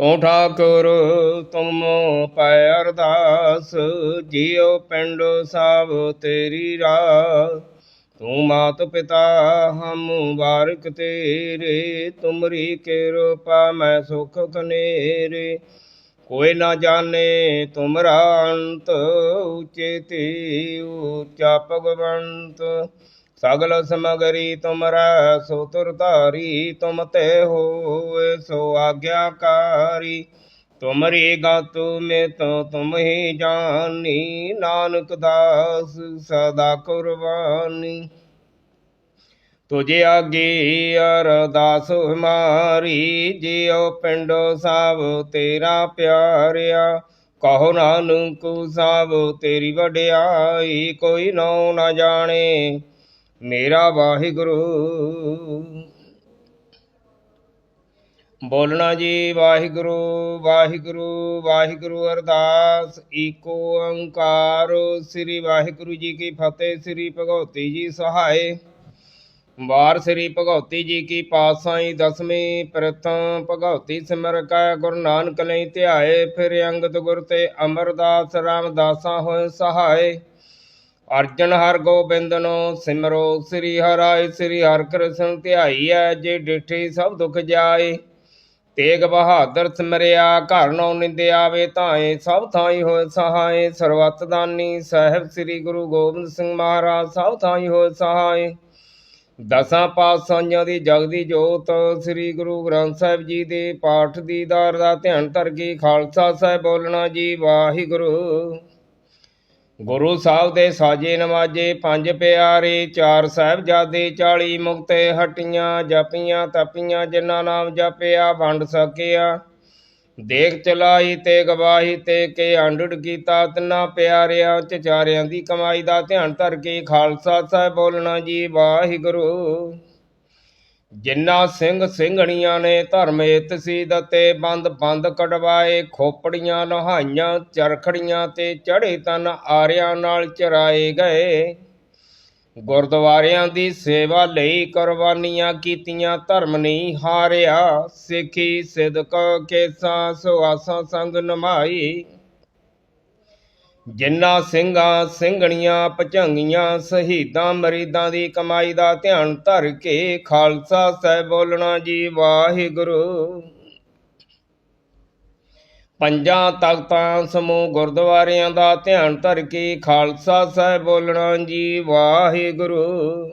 ਤੂੰ ਠਾਕੁਰ ਤੁਮ ਪੈ ਅਰਦਾਸ, ਜੀਉ ਪਿੰਡ ਸਭ ਤੇਰੀ ਰਾਹ ਤੂੰ ਮਾਤ ਪਿਤਾ ਹਮ ਮੁਬਾਰਕ ਤੇਰੇ, ਤੁਮਰੀ ਕਿਰਪਾ ਮੈਂ ਸੁਖ ਕਨੇਰੇ। ਕੋਈ ਨਾ ਜਾਣੇ ਤੁਮਰਾ ਅੰਤ ਉਚੇ ਤੇ ਉੱਚਾ ਭਗਵੰਤ। ਸਗਲ ਸਮਗਰੀ ਤੁਮਰਾ, ਸੋ ਤੁਰ ਧਾਰੀ, ਤੁਮ ਤੇ ਹੋਏ ਸੋ ਆਗਿਆਕਾਰੀ। ਤੁਮਰੀ ਗਤ ਮੇ ਤੋ ਤੁਮ ਹੀ ਜਾਨੀ, ਨਾਨਕ ਦਾਸ ਸਦਾ ਕੁਰਬਾਨੀ। ਤੁਝੇ ਆਗੇ ਅਰਦਾਸ ਹਮਾਰੀ ਜਿਉ ਪਿੰਡੋ ਸਭ ਤੇਰਾ ਪਿਆਰਿਆ। ਕਹੋ ਨਾਨਕ ਸਭ ਤੇਰੀ ਵਡਿਆਈ, ਕੋਈ ਨੋ ਨਾ ਜਾਣੇ ਮੇਰਾ ਵਾਹਿਗੁਰੂ। ਬੋਲਣਾ ਜੀ, ਵਾਹਿਗੁਰੂ ਵਾਹਿਗੁਰੂ ਵਾਹਿਗੁਰੂ ਅਰਦਾਸ। ਈਕੋ ਓੰਕਾਰ ਸ੍ਰੀ ਵਾਹਿਗੁਰੂ ਜੀ ਕੀ ਫਤਿਹ, ਸ੍ਰੀ ਭਗਵਤੀ ਜੀ ਸਹਾਏ। ਵਾਰ ਸ੍ਰੀ ਭਗਵਤੀ ਜੀ ਕੀ ਪਾਤਸ਼ਾਹੀ ਦਸਵੀਂ ਪ੍ਰਥਮ ਭਗਵਤੀ ਸਿਮਰ ਕੈ, ਗੁਰੂ ਨਾਨਕ ਲਈ ਧਿਆਏ, ਫਿਰ ਅੰਗਦ ਗੁਰ ਤੇ ਅਮਰਦਾਸ ਰਾਮਦਾਸਾਂ ਹੋਏ ਸਹਾਏ। ਅਰਜਨ ਹਰ ਗੋਬਿੰਦਨੋ ਸਿਮਰੋ, ਸ੍ਰੀ ਹਰਿ ਸ੍ਰੀ ਹਰਿ ਕ੍ਰਿਸ਼ਨ ਧਿਆਈਐ, ਜੇ ਡਿਠੀ ਸਭ ਦੁਖ ਜਾਏ। ਤੇਗ ਬਹਾਦਰ ਸਿਮਰਿਆ, ਘਰ ਨੌ ਨਿੰਦਿਆ ਵੇ ਧਾਏ ਸਭ ਥਾਈ ਹੋਏ ਸਹਾਏ। ਸਰਵਤ ਦਾਨੀ ਸਾਹਿਬ ਸ੍ਰੀ ਗੁਰੂ ਗੋਬਿੰਦ ਸਿੰਘ ਮਹਾਰਾਜ, ਸਭ ਥਾਈ ਹੋਏ ਸਹਾਏ। ਦਸਾਂ ਪਾਤਸ਼ਾਹੀਆਂ ਦੀ ਜਗਦੀ ਜੋਤ, ਸ੍ਰੀ ਗੁਰੂ ਗ੍ਰੰਥ ਸਾਹਿਬ ਜੀ ਦੇ ਪਾਠ ਦੀ ਦਾਰ ਦਾ ਧਿਆਨ ਧਰ ਕੇ ਖਾਲਸਾ ਸਾਹਿਬ ਬੋਲਣਾ ਜੀ, ਵਾਹਿਗੁਰੂ। ਗੁਰੂ ਸਾਹਿਬ ਦੇ ਸਾਜੇ ਨਵਾਜੇ ਪੰਜ ਪਿਆਰੇ, ਚਾਰ ਸਾਹਿਬਜ਼ਾਦੇ 40 ਮੁਕਤੇ, ਹਟੀਆਂ, ਜਪੀਆਂ, ਤਪੀਆਂ, ਜਿਨ੍ਹਾਂ ਨਾਮ ਜਪਿਆ, ਵੰਡ ਸਕਿਆ। ਦੇਖ ਚਲਾਈ ਤੇ ਗਵਾਹੀ ਤੇ ਕੇ ਅੰਡੜ ਕੀਤਾ ਤਿੰਨਾ ਪਿਆਰਿਆਂ ਚਾਰਿਆਂ ਦੀ ਕਮਾਈ ਦਾ ਧਿਆਨ ਧਰ ਕੇ ਖਾਲਸਾ ਸਾਹਿਬ ਬੋਲਣਾ ਜੀ ਵਾਹਿਗੁਰੂ। ਜਿੰਨਾ ਸਿੰਘ ਸਿੰਘਣੀਆਂ ਨੇ ਧਰਮ ਹਿਤ ਸੀ ਦਤੇ, ਬੰਦ ਬੰਦ ਕਢਵਾਏ, ਖੋਪੜੀਆਂ ਨਹਾਈਆਂ, ਚਰਖੜੀਆਂ ਤੇ ਚੜੇ ਤਨ ਆਰਿਆਂ ਨਾਲ ਚਰਾਏ ਗਏ। ਗੁਰਦੁਆਰਿਆਂ ਦੀ ਸੇਵਾ ਲਈ ਕੁਰਬਾਨੀਆਂ ਕੀਤੀਆਂ, ਧਰਮ ਨਹੀਂ ਹਾਰਿਆ। ਸਿੱਖੀ ਸਿਦਕ ਕੇਸਾਂ ਸੁਆਸਾਂ ਸੰਗ ਨਮਾਈ। ਜਿਨ੍ਹਾਂ ਸਿੰਘਾਂ ਸਿੰਘਣੀਆਂ ਭਚੰਗੀਆਂ, ਸ਼ਹੀਦਾਂ ਮਰੀਦਾਂ ਦੀ ਕਮਾਈ ਦਾ ਧਿਆਨ ਧਰ ਕੇ ਖਾਲਸਾ ਸਾਹਿਬ ਬੋਲਣਾ ਜੀ ਵਾਹਿਗੁਰੂ। ਪੰਜਾਂ ਤਖਤਾਂ ਸਮੂਹ ਗੁਰਦੁਆਰਿਆਂ ਦਾ ਧਿਆਨ ਧਰ ਕੇ ਖਾਲਸਾ ਸਾਹਿਬ ਬੋਲਣਾ ਜੀ, ਵਾਹਿਗੁਰੂ।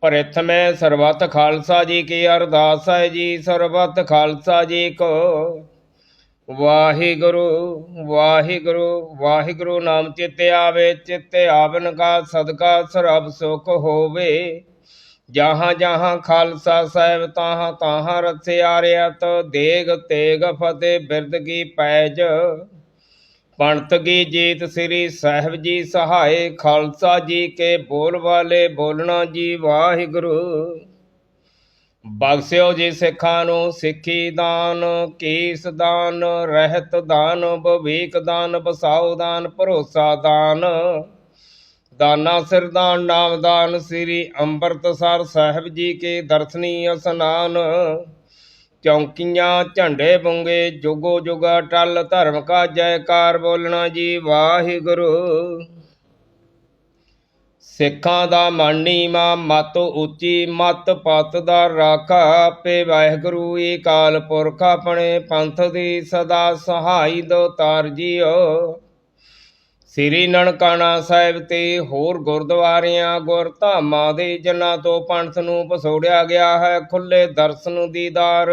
ਪ੍ਰਥਮੇ ਸਰਬੱਤ ਖਾਲਸਾ ਜੀ ਕੀ ਅਰਦਾਸ ਹੈ ਜੀ, ਸਰਬੱਤ ਖਾਲਸਾ ਜੀ ਕੋ। ਵਾਹਿਗੁਰੂ ਵਾਹਿਗੁਰੂ ਵਾਹਿਗੁਰੂ ਨਾਮ ਚਿੱਤੇ ਆਵੇ, ਚਿੱਤੇ ਆਵਨ ਕਾ ਸਦਕਾ ਸਰਬ ਸੁਖ ਹੋਵੇ। ਜਹਾਂ ਜਹਾਂ ਖਾਲਸਾ ਸਾਹਿਬ ਤਾਹਾਂ ਤਾਹਾਂ ਰਸਿਆ ਰਿਅਤ ਦੇਗ ਤੇਗ ਫਤਿਹ ਬਿਰਦ ਕੀ ਪੈਜ। ਪੰਡਤ ਕੀ ਜੀਤ ਸ੍ਰੀ ਸਾਹਿਬ ਜੀ ਸਹਾਏ, ਖਾਲਸਾ ਜੀ ਕੇ ਬੋਲ ਵਾਲੇ ਬੋਲਣਾ ਜੀ ਵਾਹਿਗੁਰੂ। ਬਖਸ਼ਿਓ ਜੀ ਸਿੱਖਾਂ ਨੂੰ ਸਿੱਖੀ ਦਾਨ, ਕੀਸ ਦਾਨ, ਰਹਿਤ ਦਾਨ ਭਵੀਕ ਦਾਨ ਬਸਾਉ ਦਾਨ, ਭਰੋਸਾ ਦਾਨ। ਦਾਨਾ ਸਿਰਦਾਨ ਨਾਮਦਾਨ ਸ੍ਰੀ ਅੰਮ੍ਰਿਤਸਰ ਸਾਹਿਬ ਜੀ ਕੇ ਦਰਸ਼ਨੀ ਅਸਨਾਨ। ਚੌਂਕੀਆਂ ਝੰਡੇ ਬੁੰਗੇ, ਜੁਗੋ ਜੁਗਾ ਟਲ, ਧਰਮ ਕਾ ਜੈਕਾਰ ਬੋਲਣਾ ਜੀ ਵਾਹਿਗੁਰੂ। ਸਿੱਖਾਂ ਦਾ ਮਾਨੀ ਮਾ, ਮਤ ਉੱਚੀ, ਮਤ ਪਤ ਦਾ ਰਾਖਾ ਆਪੇ ਵਾਹਿਗੁਰੂ, ਏ ਕਾਲ ਪੁਰਖ ਆਪਣੇ ਪੰਥ ਦੀ ਸਦਾ ਸਹਾਈ ਦੋ ਤਾਰ ਜੀਓ। ਸ੍ਰੀ ਨਨਕਾਣਾ ਸਾਹਿਬ ਤੇ ਹੋਰ ਗੁਰਦੁਆਰਿਆਂ ਗੁਰਧਾਮਾਂ ਦੇ ਜਨਾਂ ਤੋਂ ਪੰਥ ਨੂੰ ਪਸੋੜਿਆ ਗਿਆ ਹੈ ਖੁੱਲੇ ਦਰਸ਼ਨ ਦੀਦਾਰ।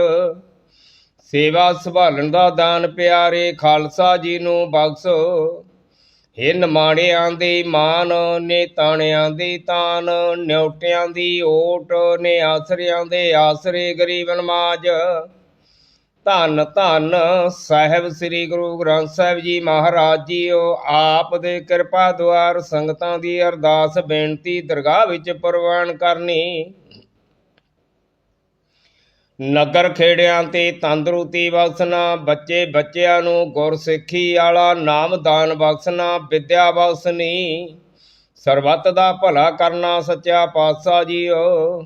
ਸੇਵਾ ਸੰਭਾਲਣ ਦਾ ਦਾਨ ਪਿਆਰੇ ਖਾਲਸਾ ਜੀ ਨੂੰ ਬਖਸ਼ੋ। ਹੇ ਨਮਾੜਿਆਂ ਦੀ ਮਾਨ ਨੇ ਤਾਣਿਆਂ ਦੀ ਤਾਨ, ਨਿਉਟਿਆਂ ਦੀ ਓਟ ਨੇ ਆਸਰਿਆਂ ਦੇ ਆਸਰੇ ਗਰੀਬ ਨਮਾਜ। ਧੰਨ ਧੰਨ ਸਾਹਿਬ ਸ੍ਰੀ ਗੁਰੂ ਗ੍ਰੰਥ ਸਾਹਿਬ ਜੀ ਮਹਾਰਾਜ ਜੀਓ, ਆਪ ਦੇ ਕਿਰਪਾ ਦੁਆਰ ਸੰਗਤਾਂ ਦੀ ਅਰਦਾਸ ਬੇਨਤੀ ਦਰਗਾਹ ਵਿੱਚ ਪ੍ਰਵਾਨ ਕਰਨੀ। ਨਗਰ ਖੇੜਿਆਂ ਤੇ ਤੰਦਰੁਸਤੀ ਬਖਸ਼ਣਾ, ਬੱਚੇ ਬੱਚਿਆਂ ਨੂੰ ਗੁਰਸਿੱਖੀ ਵਾਲਾ ਨਾਮਦਾਨ ਬਖਸ਼ਣਾ, ਵਿਦਿਆ ਬਖਸ਼ਣੀ। ਸਰਬੱਤ ਦਾ ਭਲਾ ਕਰਨਾ ਸੱਚਾ ਪਾਤਸ਼ਾਹ ਜੀਓ।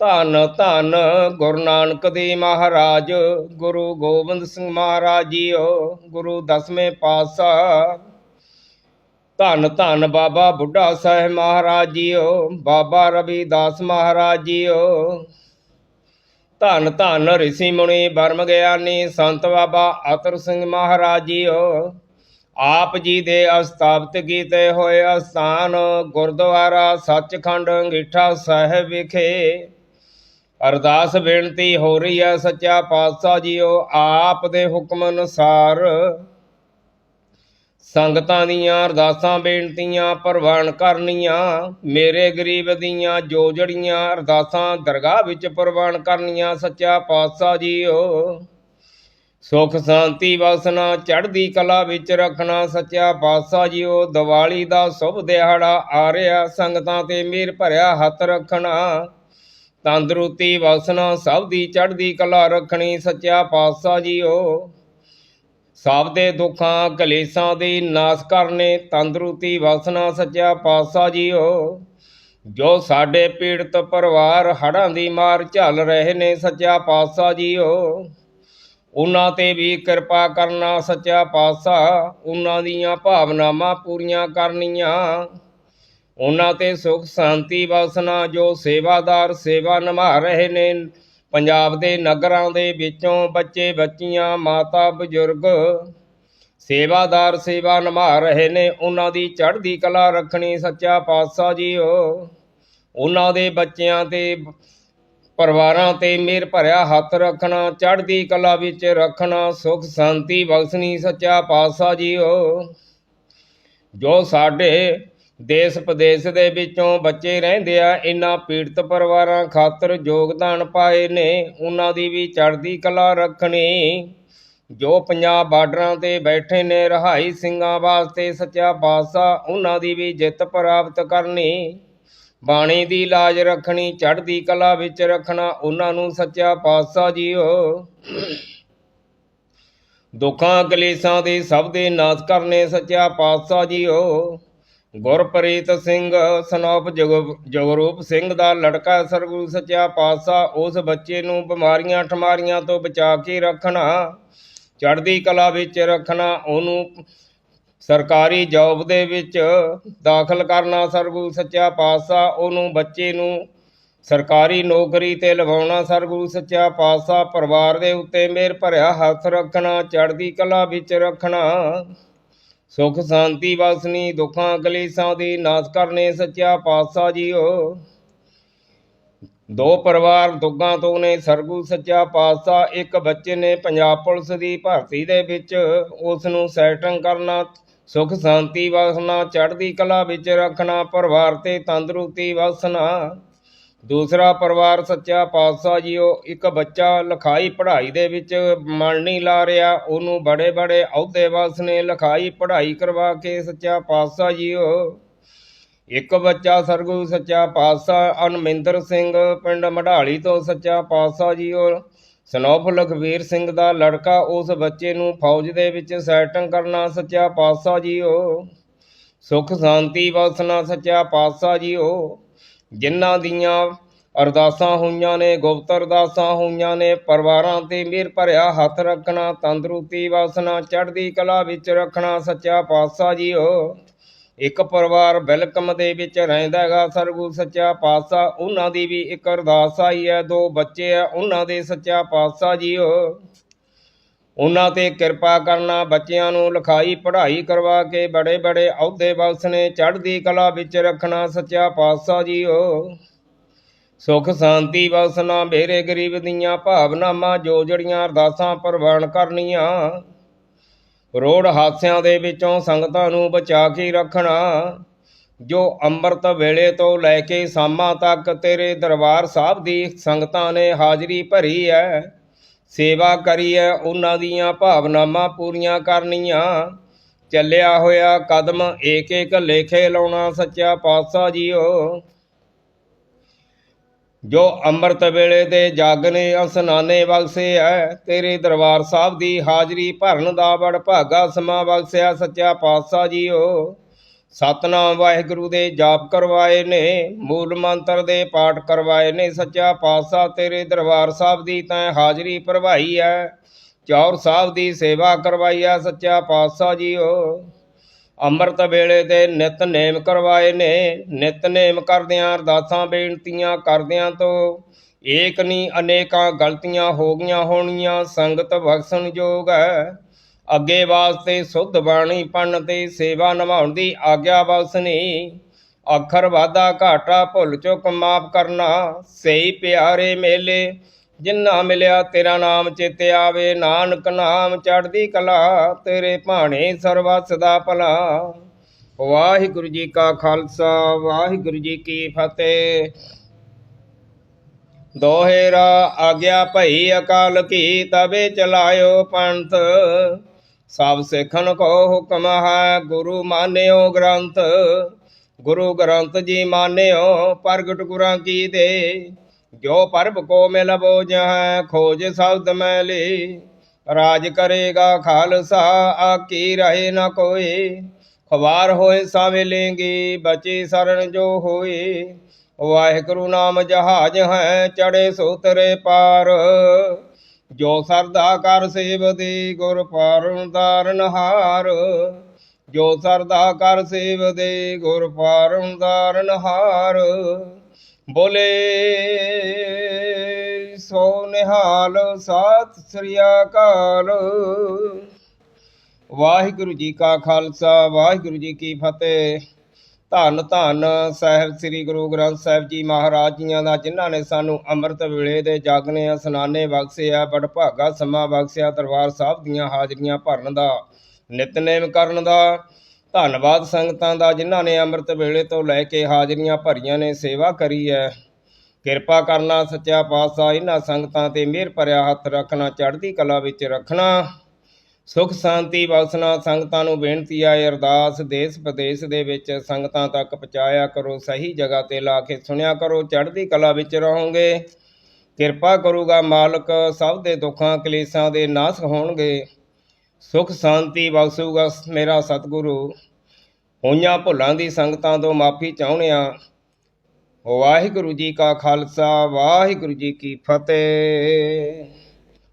ਧੰਨ ਧੰਨ ਗੁਰੂ ਨਾਨਕ ਦੇਵ ਮਹਾਰਾਜ, ਗੁਰੂ ਗੋਬਿੰਦ ਸਿੰਘ ਮਹਾਰਾਜ ਜੀਓ, ਗੁਰੂ ਦਸਵੇਂ ਪਾਤਸ਼ਾਹ। ਧੰਨ ਧੰਨ ਬਾਬਾ ਬੁੱਢਾ ਸਾਹਿਬ ਮਹਾਰਾਜ ਜੀਓ, ਬਾਬਾ ਰਵਿਦਾਸ ਮਹਾਰਾਜ ਜੀਓ। ਧੰਨ ਧੰਨ ਰਿਸ਼ੀ ਮੁਨੀ ਬਰਮ ਗਿਆਨੀ ਸੰਤ ਬਾਬਾ ਅਤਰ ਸਿੰਘ ਮਹਾਰਾਜ ਜੀਓ। ਆਪ ਜੀ ਦੇ ਅਸਥਾਪਿਤ ਕੀਤੇ ਹੋਏ ਅਸਥਾਨ ਗੁਰਦੁਆਰਾ ਸੱਚਖੰਡ ਅੰਗੀਠਾ ਸਾਹਿਬ ਵਿਖੇ ਅਰਦਾਸ ਬੇਨਤੀ ਹੋ ਰਹੀ ਹੈ, ਸੱਚਾ ਪਾਤਸ਼ਾਹ ਜੀਓ, ਆਪ ਦੇ ਹੁਕਮ ਅਨੁਸਾਰ। ਸੰਗਤਾਂ ਦੀਆਂ ਅਰਦਾਸਾਂ ਬੇਨਤੀਆਂ ਪ੍ਰਵਾਨ ਕਰਨੀਆਂ, ਮੇਰੇ ਗਰੀਬ ਦੀਆਂ ਜੋ ਜੜੀਆਂ ਅਰਦਾਸਾਂ ਦਰਗਾਹ ਵਿੱਚ ਪ੍ਰਵਾਨ ਕਰਨੀਆਂ, ਸੱਚਾ ਪਾਤਸ਼ਾਹ ਜੀਓ। ਸੁਖ, ਸ਼ਾਂਤੀ ਵਸਣਾ ਚੜ੍ਹਦੀ ਕਲਾ ਵਿੱਚ ਰੱਖਣਾ, ਸੱਚਾ ਪਾਤਸ਼ਾਹ ਜੀਓ। ਦੀਵਾਲੀ ਦਾ ਸ਼ੁਭ ਦਿਹਾੜਾ ਆ ਰਿਹਾ, ਸੰਗਤਾਂ ਤੇ ਮੀਰ ਭਰਿਆ ਹੱਥ ਰੱਖਣਾ। ਤੰਦਰੁਤੀ ਵਸਣਾ ਸਭ ਦੀ ਚੜ੍ਹਦੀ ਕਲਾ ਰੱਖਣੀ, ਸੱਚਾ ਪਾਤਸ਼ਾਹ ਜੀਓ। ਸਭ ਦੇ ਦੁੱਖਾਂ, ਕਲੇਸ਼ਾਂ ਦੀ ਨਾਸ਼ ਕਰਨੇ, ਤੰਦਰੁਸਤੀ ਵਸਣਾ ਸੱਚਾ ਪਾਤਸ਼ਾਹ ਜੀਓ। ਜੋ ਸਾਡੇ ਪੀੜਤ ਪਰਿਵਾਰ ਹੜ੍ਹਾਂ ਦੀ ਮਾਰ ਝੱਲ ਰਹੇ ਨੇ, ਸੱਚਾ ਪਾਤਸ਼ਾਹ ਜੀਓ। ਉਹਨਾਂ ਤੇ ਵੀ ਕਿਰਪਾ ਕਰਨਾ, ਸੱਚਾ ਪਾਤਸ਼ਾਹ। ਉਹਨਾਂ ਦੀਆਂ ਭਾਵਨਾਵਾਂ ਪੂਰੀਆਂ ਕਰਨੀਆਂ। ਉਹਨਾਂ ਤੇ ਸੁਖ ਸ਼ਾਂਤੀ ਵਸਣਾ ਜੋ ਸੇਵਾਦਾਰ ਸੇਵਾ ਨਿਭਾ ਰਹੇ ਨੇ। ਪੰਜਾਬ ਦੇ ਨਗਰਾਂ ਦੇ ਵਿੱਚੋਂ ਬੱਚੇ ਬੱਚੀਆਂ, ਮਾਤਾ ਬਜ਼ੁਰਗ ਸੇਵਾਦਾਰ ਸੇਵਾ ਨਿਭਾ ਰਹੇ ਨੇ। ਉਹਨਾਂ ਦੀ ਚੜ੍ਹਦੀ ਕਲਾ ਰੱਖਣੀ ਸੱਚਾ ਪਾਤਸ਼ਾਹ ਜੀਓ। ਉਹਨਾਂ ਦੇ ਬੱਚਿਆਂ ਤੇ ਪਰਿਵਾਰਾਂ ਤੇ ਮੇਰ ਭਰਿਆ ਹੱਥ ਰੱਖਣਾ, ਚੜ੍ਹਦੀ ਕਲਾ ਵਿੱਚ ਰੱਖਣਾ, ਸੁਖ ਸ਼ਾਂਤੀ ਬਖਸ਼ਣੀ ਸੱਚਾ ਪਾਤਸ਼ਾਹ ਜੀਓ। ਜੋ ਸਾਡੇ ਦੇਸ਼ ਪ੍ਰਦੇਸ਼ ਦੇ ਵਿੱਚੋਂ ਬੱਚੇ ਰਹਿੰਦੇ ਆ, ਇਨ੍ਹਾਂ ਪੀੜਤ ਪਰਿਵਾਰਾਂ ਖਾਤਰ ਯੋਗਦਾਨ ਪਾਏ ਨੇ ਉਹਨਾਂ ਦੀ ਵੀ ਚੜ੍ਹਦੀ ਕਲਾ ਰੱਖਣੀ। ਜੋ ਪੰਜਾਬ ਬਾਰਡਰਾਂ ਤੇ ਬੈਠੇ ਨੇ, ਰਹਾਈ ਸਿੰਘਾਂ ਵਾਸਤੇ ਸੱਚਾ ਪਾਤਸ਼ਾਹ ਉਹਨਾਂ ਦੀ ਵੀ ਜਿੱਤ ਪ੍ਰਾਪਤ ਕਰਨੀ। ਬਾਣੀ ਦੀ ਲਾਜ ਰੱਖਣੀ, ਚੜ੍ਹਦੀ ਕਲਾ ਵਿੱਚ ਰੱਖਣਾ ਉਹਨਾਂ ਨੂੰ ਸੱਚਾ ਪਾਤਸ਼ਾਹ ਜੀਓ। ਦੁੱਖਾਂ ਕਲੇਸ਼ਾਂ ਦੇ ਸਭ ਦੇ ਨਾਸ਼ ਕਰਨੇ, ਸੱਚਾ ਪਾਤਸ਼ਾਹ ਜੀਓ। ਗੁਰਪ੍ਰੀਤ ਸਿੰਘ ਸਨੋਪ ਜਗਰੂਪ ਸਿੰਘ ਦਾ ਲੜਕਾ ਸਰਗੁਰੂ ਸੱਚਾ ਪਾਤਸ਼ਾਹ, ਉਸ ਬੱਚੇ ਨੂੰ ਬਿਮਾਰੀਆਂ ਠਮਾਰੀਆਂ ਤੋਂ ਬਚਾ ਕੇ ਰੱਖਣਾ, ਚੜ੍ਹਦੀ ਕਲਾ ਵਿੱਚ ਰੱਖਣਾ, ਉਹਨੂੰ ਸਰਕਾਰੀ ਜੌਬ ਦੇ ਵਿੱਚ ਦਾਖਲ ਕਰਨਾ ਸਰਗੁਰੂ ਸੱਚਾ ਪਾਤਸ਼ਾਹ, ਉਹਨੂੰ ਬੱਚੇ ਨੂੰ ਸਰਕਾਰੀ ਨੌਕਰੀ ਤੇ ਲਵਾਉਣਾ ਸਰਗੁਰੂ ਸੱਚਾ ਪਾਤਸ਼ਾਹ, ਪਰਿਵਾਰ ਦੇ ਉੱਤੇ ਮਿਹਰ ਭਰਿਆ ਹੱਥ ਰੱਖਣਾ, ਚੜ੍ਹਦੀ ਕਲਾ ਵਿੱਚ ਰੱਖਣਾ। ਸੁਖ ਸ਼ਾਂਤੀ ਵਸਣੀ ਦੁੱਖਾਂ ਕਲੇਸ਼ਾਂ ਦੀ ਨਾਸ਼ ਕਰਨੇ ਸੱਚਾ ਪਾਤਸ਼ਾਹ ਜੀਓ। ਦੋ ਪਰਿਵਾਰ ਦੁੱਗਾਂ ਤੋਂ ਨੇ, ਸਰਗੂ ਸੱਚਾ ਪਾਤਸ਼ਾਹ, ਇੱਕ ਬੱਚੇ ਨੇ ਪੰਜਾਬ ਪੁਲਿਸ ਦੀ ਭਰਤੀ ਦੇ ਵਿੱਚ ਉਸ ਨੂੰ ਸੈਟਿੰਗ ਕਰਨਾ, ਸੁਖ ਸ਼ਾਂਤੀ ਵਸਣਾ ਚੜ੍ਹਦੀ ਕਲਾ ਵਿੱਚ ਰੱਖਣਾ, ਪਰਿਵਾਰ ਤੇ ਤੰਦਰੁਸਤੀ ਵਸਣਾ ਦੂਸਰਾ ਪਰਿਵਾਰ ਸੱਚਾ ਪਾਤਸ਼ਾਹ ਜੀ ਜੀਓ, ਇੱਕ ਬੱਚਾ ਲਿਖਾਈ ਪੜ੍ਹਾਈ ਦੇ ਵਿੱਚ ਮਨ ਨਹੀਂ ਲਾ ਰਿਹਾ, ਉਹਨੂੰ ਬੜੇ ਬੜੇ ਅਹੁਦੇ ਵਾਸਨੇ ਲਿਖਾਈ ਪੜ੍ਹਾਈ ਕਰਵਾ ਕੇ ਸੱਚਾ ਪਾਤਸ਼ਾਹ ਜੀ ਜੀਓ। ਇੱਕ ਬੱਚਾ ਸਰਗੁਰੂ ਸੱਚਾ ਪਾਤਸ਼ਾਹ ਅਨਮਿੰਦਰ ਸਿੰਘ, ਪਿੰਡ ਮਢਾਲੀ ਤੋਂ ਸੱਚਾ ਪਾਤਸ਼ਾਹ ਜੀ ਜੀਓ। ਸਨੋਫ ਲਖਵੀਰ ਸਿੰਘ ਦਾ ਲੜਕਾ ਉਸ ਬੱਚੇ ਨੂੰ ਫੌਜ ਦੇ ਵਿੱਚ ਸੈਟਿੰਗ ਕਰਨਾ ਸੱਚਾ ਪਾਤਸ਼ਾਹ ਜੀ ਜੀਓ। ਸੁਖ, ਸ਼ਾਂਤੀ ਵਸਣਾ ਸੱਚਾ ਪਾਤਸ਼ਾਹ ਜੀ ਜੀਓ। ਜਿਨ੍ਹਾਂ ਦੀਆਂ ਅਰਦਾਸਾਂ ਹੋਈਆਂ ਨੇ, ਗੁਪਤ ਅਰਦਾਸਾਂ ਹੋਈਆਂ ਨੇ, ਪਰਿਵਾਰਾਂ ਤੇ ਮਿਹਰ ਭਰਿਆ ਹੱਥ ਰੱਖਣਾ, ਤੰਦਰੁਸਤੀ ਵਸਣਾ ਚੜ੍ਹਦੀ ਕਲਾ ਵਿੱਚ ਰੱਖਣਾ, ਸੱਚਾ ਪਾਤਸ਼ਾਹ ਜੀਓ ਇੱਕ ਪਰਿਵਾਰ ਬਿਲਕਮ ਦੇ ਵਿੱਚ ਰਹਿੰਦਾ ਹੈਗਾ ਸਰਗੁਰੂ ਸੱਚਾ ਪਾਤਸ਼ਾਹ, ਉਹਨਾਂ ਦੀ ਵੀ ਇੱਕ ਅਰਦਾਸ ਆਈ ਹੈ, ਦੋ ਬੱਚੇ ਆ ਉਹਨਾਂ ਦੇ ਸੱਚਾ ਪਾਤਸ਼ਾਹ ਜੀਓ ਉਹਨਾਂ ਤੇ ਕਿਰਪਾ ਕਰਨਾ, ਬੱਚਿਆਂ ਨੂੰ ਲਿਖਾਈ, ਪੜ੍ਹਾਈ ਕਰਵਾ ਕੇ ਬੜੇ ਬੜੇ ਅਹੁਦੇ ਬਖਸ਼ਣੇ ਚੜ੍ਹਦੀ ਕਲਾ ਵਿੱਚ ਰੱਖਣਾ ਸੱਚਾ ਪਾਤਸ਼ਾਹ ਜੀਓ ਸੁਖ ਸ਼ਾਂਤੀ ਬਖਸ਼ਣਾ ਮੇਰੇ ਗਰੀਬ ਦੀਆਂ ਭਾਵਨਾਵਾਂ ਜੋ ਜੜੀਆਂ ਅਰਦਾਸਾਂ ਪ੍ਰਵਾਨ ਕਰਨੀਆਂ। ਰੋੜ ਹਾਦਸਿਆਂ ਦੇ ਵਿੱਚੋਂ ਸੰਗਤਾਂ ਨੂੰ ਬਚਾ ਕੇ ਰੱਖਣਾ। ਜੋ ਅੰਮ੍ਰਿਤ ਵੇਲੇ ਤੋਂ ਲੈ ਕੇ ਸ਼ਾਮਾਂ ਤੱਕ ਤੇਰੇ ਦਰਬਾਰ ਸਾਹਿਬ ਦੀ ਸੰਗਤਾਂ ਨੇ ਹਾਜ਼ਰੀ ਭਰੀ ਹੈ ਸੇਵਾ ਕਰੀ ਹੈ ਉਹਨਾਂ ਦੀਆਂ ਭਾਵਨਾਵਾਂ ਪੂਰੀਆਂ ਕਰਨੀਆਂ। ਚੱਲਿਆ ਹੋਇਆ ਕਦਮ ਏਕ ਏਕ ਲੇਖੇ ਲਾਉਣਾ ਸੱਚਾ ਪਾਤਸ਼ਾਹ ਜੀਓ। ਜੋ ਅੰਮ੍ਰਿਤ ਵੇਲੇ ਦੇ ਜਾਗਨੇ ਅਸਨਾਨੇ ਬਖਸ਼ੇ ਹੈ ਤੇਰੇ ਦਰਬਾਰ ਸਾਹਿਬ ਦੀ ਹਾਜ਼ਰੀ ਭਰਨ ਦਾ ਬੜ ਭਾਗਾ ਸਮਾ ਬਖਸ਼ਿਆ ਸੱਚਾ ਪਾਤਸ਼ਾਹ ਜੀਓ। ਸਤਨਾਮ ਵਾਹਿਗੁਰੂ ਦੇ ਜਾਪ ਕਰਵਾਏ ਨੇ, ਮੂਲ ਮੰਤਰ ਦੇ ਪਾਠ ਕਰਵਾਏ ਨੇ, ਸੱਚਾ ਪਾਤਸ਼ਾਹ ਤੇਰੇ ਦਰਬਾਰ ਸਾਹਿਬ ਦੀ ਤੈਂ ਹਾਜ਼ਰੀ ਭਰਵਾਈ ਹੈ ਚੌਰ ਸਾਹਿਬ ਦੀ ਸੇਵਾ ਕਰਵਾਈ ਐ, ਸੱਚਾ ਪਾਤਸ਼ਾਹ ਜੀਓ। ਅੰਮ੍ਰਿਤ ਵੇਲੇ ਦੇ ਨਿਤ ਨੇਮ ਕਰਵਾਏ ਨੇ, ਨਿਤ ਨੇਮ ਕਰਦਿਆਂ ਅਰਦਾਸਾਂ ਬੇਨਤੀਆਂ ਕਰਦਿਆਂ ਤੋਂ ਏਕ ਨਹੀਂ ਅਨੇਕਾਂ ਗਲਤੀਆਂ ਹੋ ਗਈਆਂ ਹੋਣੀਆਂ, ਸੰਗਤ ਬਖਸ਼ਣ ਯੋਗ ਹੈ ਅੱਗੇ ਵਾਸਤੇ ਸੁੱਧ ਬਾਣੀ ਪੜਨ ਤੇ ਸੇਵਾ ਨਿਭਾਉਣ ਦੀ ਆਗਿਆ ਵਸਨੀ ਅੱਖਰ ਵਾਧਾ ਘਾਟਾ ਭੁੱਲ ਚੁੱਕ ਮਾਫ ਕਰਨਾ, ਸਹੀ ਪਿਆਰੇ ਮੇਲੇ, ਜਿੰਨਾ ਮਿਲਿਆ ਤੇਰਾ ਨਾਮ ਚੇਤੇ ਆਵੇ। ਨਾਨਕ ਨਾਮ ਚੜਦੀ ਕਲਾ, ਤੇਰੇ ਭਾਣੇ ਸਰਵਾ ਸਦਾ ਭਲਾ। ਵਾਹਿਗੁਰੂ ਜੀ ਕਾ ਖਾਲਸਾ, ਵਾਹਿਗੁਰੂ ਜੀ ਕੀ ਫਤਿਹ। ਦੋਹੇਰਾ ਆਗਿਆ ਭਈ ਅਕਾਲ ਕੀ, ਤਵੇ ਚਲਾਇਓ ਪੰਥ। ਸਭ ਸਿੱਖਨ ਕੋ ਹੁਕਮ ਹੈ, ਗੁਰੂ ਮਾਨਿਓ ਗ੍ਰੰਥ। ਗੁਰੂ ਗ੍ਰੰਥ ਜੀ ਮਾਨਿਓ, ਪ੍ਰਗਟ ਗੁਰਾਂ ਕੀ ਦੇ। ਜੋ ਪਰਬ ਕੋ ਮਿਲ ਬੋਝ ਖੋਜ ਸ਼ਬਦ ਮੈਲੀ ਰਾਜ ਕਰੇਗਾ ਖਾਲਸਾ, ਆਕੀ ਰਹੇ ਨਾ ਕੋਈ। ਖਵਾਰ ਹੋਏ ਸਾਵੇ ਲੇਂਗੀ, ਬਚੇ ਸਰਨ ਜੋ ਹੋਏ ਵਾਹਿਗੁਰੂ ਨਾਮ ਜਹਾਜ ਹੈ, ਚੜੇ ਸੋਤਰੇ ਪਾਰ। ਜੋ ਸਰਦਾ ਕਰ ਸੇਵਦੀ ਗੁਰ ਪਾਰਨ ਤਾਰਨ ਹਾਰ, ਜੋ ਸਰਦਾ ਕਰ ਸੇਵਦੇ ਗੁਰ ਪਾਰਨ ਤਾਰਨ ਹਾਰ, ਬੋਲੇ ਸੋ ਨਿਹਾਲ ਸਤਿ ਸ੍ਰੀ ਅਕਾਲ। ਵਾਹਿਗੁਰੂ ਜੀ ਕਾ ਖਾਲਸਾ, ਵਾਹਿਗੁਰੂ ਜੀ ਕੀ ਫਤਿਹ। ਧੰਨ ਧੰਨ ਸਾਹਿਬ ਸ੍ਰੀ ਗੁਰੂ ਗ੍ਰੰਥ ਸਾਹਿਬ ਜੀ ਮਹਾਰਾਜ ਜੀਆਂ ਦਾ, ਜਿਨ੍ਹਾਂ ਨੇ ਸਾਨੂੰ ਅੰਮ੍ਰਿਤ ਵੇਲੇ ਦੇ ਜਾਗਨੇ ਸਨਾਨੇ ਬਖਸ਼ਿਆ ਬੜ ਭਾਗਾ ਸਮਾਂ ਬਖਸ਼ਿਆ, ਦਰਬਾਰ ਸਾਹਿਬ ਦੀਆਂ ਹਾਜ਼ਰੀਆਂ ਭਰਨ ਦਾ, ਨਿਤਨੇਮ ਕਰਨ ਦਾ, ਧੰਨਵਾਦ ਸੰਗਤਾਂ ਦਾ, ਜਿਨ੍ਹਾਂ ਨੇ ਅੰਮ੍ਰਿਤ ਵੇਲੇ ਤੋਂ ਲੈ ਕੇ ਹਾਜ਼ਰੀਆਂ ਭਰੀਆਂ ਨੇ, ਸੇਵਾ ਕਰੀ ਹੈ ਕਿਰਪਾ ਕਰਨਾ, ਸੱਚਾ ਪਾਤਸ਼ਾਹ ਇਹਨਾਂ ਸੰਗਤਾਂ ਤੇ ਮਿਹਰ ਭਰਿਆ ਹੱਥ ਰੱਖਣਾ, ਚੜ੍ਹਦੀ ਕਲਾ ਵਿੱਚ ਰੱਖਣਾ। ਸੁਖ ਸ਼ਾਂਤੀ ਬਖਸ਼ਣਾ ਸੰਗਤਾਂ ਨੂੰ ਬੇਨਤੀ ਆ ਅਰਦਾਸ, ਦੇਸ਼ ਵਿਦੇਸ਼ ਦੇ ਵਿੱਚ ਸੰਗਤਾਂ ਤੱਕ ਪਹੁੰਚਾਇਆ ਕਰੋ, ਸਹੀ ਜਗ੍ਹਾ ਤੇ ਲਾ ਕੇ ਸੁਣਿਆ ਕਰੋ, ਚੜ੍ਹਦੀ ਕਲਾ ਵਿੱਚ ਰਹੋਗੇ। ਕਿਰਪਾ ਕਰੂਗਾ ਮਾਲਕ, ਸਭ ਦੇ ਦੁੱਖਾਂ ਕਲੇਸ਼ਾਂ ਦੇ ਨਾਸ਼ ਹੋਣਗੇ। ਸੁਖ ਸ਼ਾਂਤੀ ਬਖਸ਼ੂਗਾ ਮੇਰਾ ਸਤਿਗੁਰੂ। ਹੋਈਆਂ ਭੁੱਲਾਂ ਦੀ ਸੰਗਤਾਂ ਤੋਂ ਮਾਫੀ ਚਾਹੁੰਦਿਆਂ ਵਾਹਿਗੁਰੂ ਜੀ ਕਾ ਖਾਲਸਾ, ਵਾਹਿਗੁਰੂ ਜੀ ਕੀ ਫਤਿਹ।